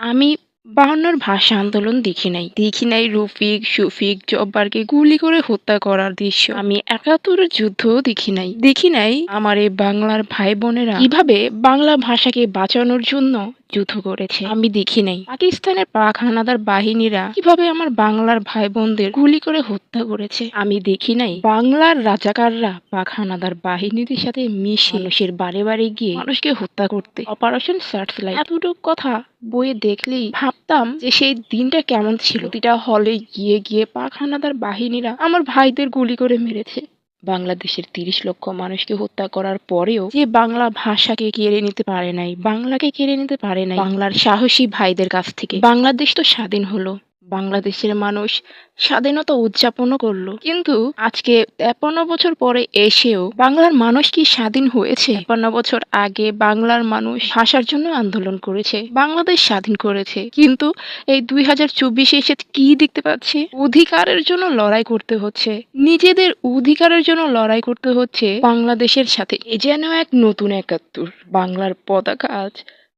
আমি বাহান্নর ভাষা আন্দোলন দেখি নাই। দেখি নাই রফিক, শফিক, জব্বারকে গুলি করে হত্যা করার দৃশ্য। আমি একাত্তর যুদ্ধ দেখি নাই। দেখি নাই আমার এই বাংলার ভাই বোনেরা কীভাবে বাংলা ভাষাকে বাঁচানোর জন্য যুদ্ধ করেছে। আমি দেখি নাই। পাকিস্তানের পাক হানাদার বাহিনীরা কীভাবে আমার বাংলার ভাই বোনদের গুলি করে হত্যা করেছে? আমি দেখি নাই। বাংলার রাজাকাররা পাক হানাদার বাহিনীদের সাথে মিশে মানুষের বারে বারে গিয়ে মানুষকে হত্যা করতে অপারেশন সার্চ লাইট এতটুকু কথা বইয়ে দেখলেই ভাবতাম যে সেই দিনটা কেমন ছিল। প্রতিটা হলে গিয়ে গিয়ে পাক হানাদার বাহিনীরা আমার ভাইদের গুলি করে মেরেছে। বাংলাদেশের তিরিশ লক্ষ মানুষকে হত্যা করার পরেও যে বাংলা ভাষাকে কেড়ে নিতে পারে নাই, বাংলাকে কেড়ে নিতে পারে নাই, বাংলার সাহসী ভাইদের কাছ থেকে। বাংলাদেশ তো স্বাধীন হলো। বাংলাদেশের মানুষ স্বাধীনতা উদযাপনও করল। কিন্তু আজকে তেপান্ন বছর পরে এসেও বাংলার মানুষ কি স্বাধীন হয়েছে? তেপান্ন বছর আগে বাংলার মানুষ ভাষার জন্য আন্দোলন করেছে, বাংলাদেশ স্বাধীন করেছে। কিন্তু এই দুই হাজার চব্বিশে এসে কি দেখতে পাচ্ছি? অধিকারের জন্য লড়াই করতে হচ্ছে। নিজেদের অধিকারের জন্য লড়াই করতে হচ্ছে বাংলাদেশের সাথে। এ যেন এক নতুন একাত্তর। বাংলার পতাকা আজ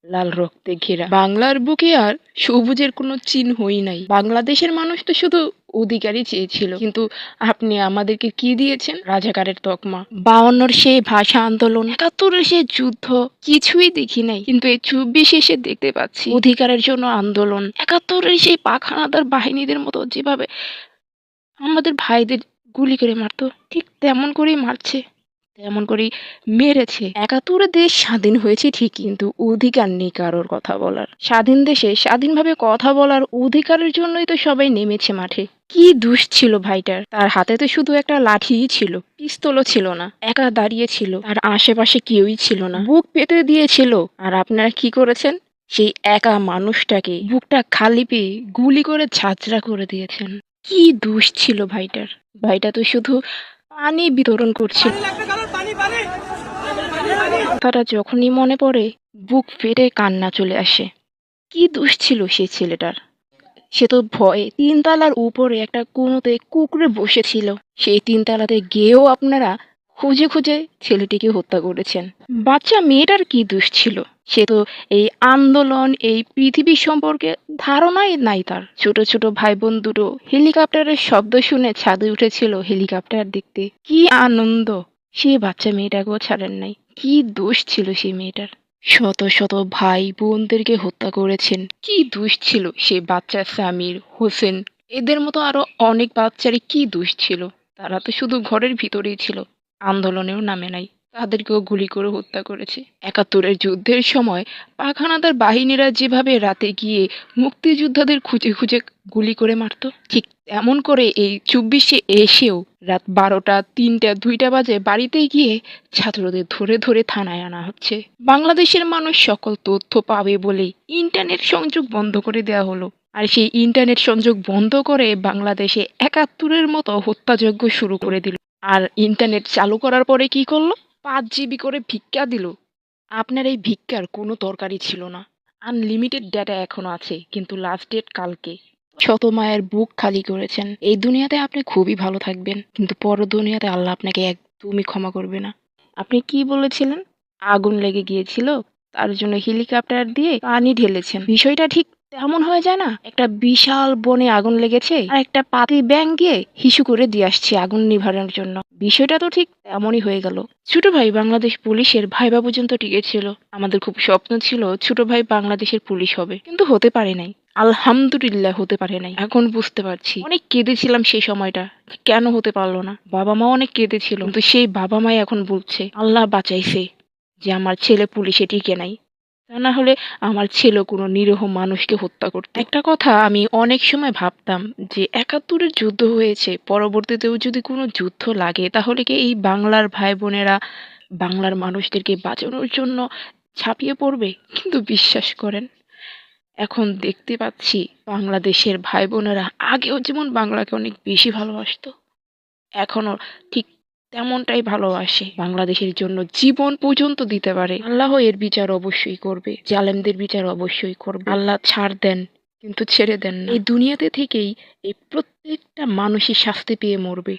লাল রক্তে ঘেরা। বাংলার বুকে আর সবুজের কোনো চিহ্নই নাই। বাংলাদেশের মানুষ তো শুধু অধিকারই চেয়েছিল। কিন্তু আপনি আমাদেরকে কি দিয়েছেন? রাজাকারের তকমা। বাউন্নর সেই ভাষা আন্দোলন, একাত্তরের সেই যুদ্ধ, কিছুই দেখি নাই। কিন্তু এই চব্বিশ এসে দেখতে পাচ্ছি, অধিকারের জন্য আন্দোলন, একাত্তরের সেই পাখানাদার বাহিনীদের মতো যেভাবে আমাদের ভাইদের গুলি করে মারতো, ঠিক তেমন করেই মারছে। তেমন করেই মেরেছে। একাত্তরে দেশ স্বাধীন হয়েছে ঠিক কিন্তু অধিকার নেই কারোর কথা বলার। স্বাধীন দেশে স্বাধীনভাবে কথা বলার অধিকারের জন্যই তো সবাই নেমেছে মাঠে। কি দুষ ছিল ভাইটার? তার হাতে তো শুধু একটা লাঠিই ছিল, পিস্তলও ছিল না, একা দাঁড়িয়ে ছিল আর আশেপাশে কেউই ছিল না। বুক পেতে দিয়েছিল, আর আপনারা কি করেছেন? সেই একা মানুষটাকে বুকটা খালি পেয়ে গুলি করে ঝাঁঝরা করে দিয়েছেন। কি দুষ ছিল ভাইটার? ভাইটা তো শুধু পানি বিতরণ করছিল। কথাটা যখনই মনে পড়ে, বুক ফেটে কান্না চলে আসে। কি দোষ ছিল সে ছেলেটার? সে তো ভয়ে তিনতলার উপরে একটা কোনোতে কুকুরে বসেছিল। সেই তিনতলাতে গিয়েও আপনারা খুঁজে খুঁজে ছেলেটিকে হত্যা করেছেন। বাচ্চা মেয়েটার কি দোষ ছিল? সে তো এই আন্দোলন, এই পৃথিবী সম্পর্কে ধারণাই নাই তার। ছোট ছোট ভাই বোন দুটো হেলিকপ্টারের শব্দ শুনে ছাদে উঠেছিল হেলিকপ্টার দেখতে। কি আনন্দ! সে বাচ্চা মেয়েটাকেও ছাড়েন নাই। কি দোষ ছিল সেই মেয়েটার? শত শত ভাই বোনদেরকে হত্যা করেছেন। কি দোষ ছিল সেই বাচ্চা সামির হোসেন? এদের মতো আরও অনেক বাচ্চারই কি দোষ ছিল? তারা তো শুধু ঘরের ভিতরেই ছিল। আন্দোলনেও নামে নাই। তাদেরকেও গুলি করে হত্যা করেছে। একাত্তরের যুদ্ধের সময় পাখানাদার বাহিনীরা যেভাবে রাতে গিয়ে মুক্তিযোদ্ধাদের খুঁজে খুঁজে গুলি করে মারত, ঠিক এমন করে এই চব্বিশে এসেও রাত বারোটা, তিনটা, দুইটা বাজে বাড়িতে গিয়ে ছাত্রদের ধরে ধরে থানায় আনা হচ্ছে। বাংলাদেশের মানুষ সকল তথ্য পাবে বলে ইন্টারনেট সংযোগ বন্ধ করে দেওয়া হলো। আর সেই ইন্টারনেট সংযোগ বন্ধ করে বাংলাদেশে একাত্তরের মতো হত্যাযজ্ঞ শুরু করে দিল। আর ইন্টারনেট চালু করার পরে কি করল? পাঁচ জিবি করে ভিক্ষা দিল। আপনার এই ভিক্ষার কোনো দরকারই ছিল না। আনলিমিটেড ডেটা এখনও আছে, কিন্তু লাস্ট ডেট কালকে। শত মায়ের বুক খালি করেছেন। এই দুনিয়াতে আপনি খুবই ভালো থাকবেন, কিন্তু পর দুনিয়াতে আল্লাহ আপনাকে একদমই ক্ষমা করবে না। আপনি কি বলেছিলেন? আগুন লেগে গিয়েছিল, তার জন্য হেলিকপ্টার দিয়ে পানি ঢেলেছেন। বিষয়টা ঠিক তেমন হয়ে যায় না। একটা বিশাল বনে আগুন লেগেছে আর একটা পাতি ব্যাং গিয়ে হিসু করে দিয়ে আসছে আগুন নিভানোর জন্য। বিষয়টা তো ঠিক তেমনই হয়ে গেল। ছোট ভাই বাংলাদেশ পুলিশের ভাইবা পর্যন্ত টিকেছিল আমাদের খুব স্বপ্ন ছিল ছোট ভাই বাংলাদেশের পুলিশ হবে। কিন্তু হতে পারে নাই। আলহামদুলিল্লাহ হতে পারে নাই। এখন বুঝতে পারছি। অনেক কেঁদেছিলাম সেই সময়টা। কেন হতে পারল না? বাবা মা অনেক কেঁদেছিল। কিন্তু সেই বাবা মাই এখন বলছে, আল্লাহ বাঁচাইছে যে আমার ছেলে পুলিশে টিকে নাই। তা না হলে আমার ছেলে কোনো নিরীহ মানুষকে হত্যা করত। একটা কথা আমি অনেক সময় ভাবতাম যে একাত্তরের যুদ্ধ হয়েছে, পরবর্তীতেও যদি কোনো যুদ্ধ লাগে, তাহলে কি এই বাংলার ভাই বোনেরা বাংলার মানুষদেরকে বাঁচানোর জন্য ছাপিয়ে পড়বে? কিন্তু বিশ্বাস করেন, এখন দেখতে পাচ্ছি বাংলাদেশের ভাই বোনেরা আগেও যেমন বাংলাকে অনেক বেশি ভালোবাসতো, এখনও ঠিক তেমনটাই ভালোবাসে। বাংলাদেশের জন্য জীবন পর্যন্ত দিতে পারে। আল্লাহ এর বিচার অবশ্যই করবে। জালেমদের বিচার অবশ্যই করবে। আল্লাহ ছাড় দেন, কিন্তু ছেড়ে দেন না। এই দুনিয়াতে থেকেই এই প্রত্যেকটা মানুষই শাস্তি পেয়ে মরবে।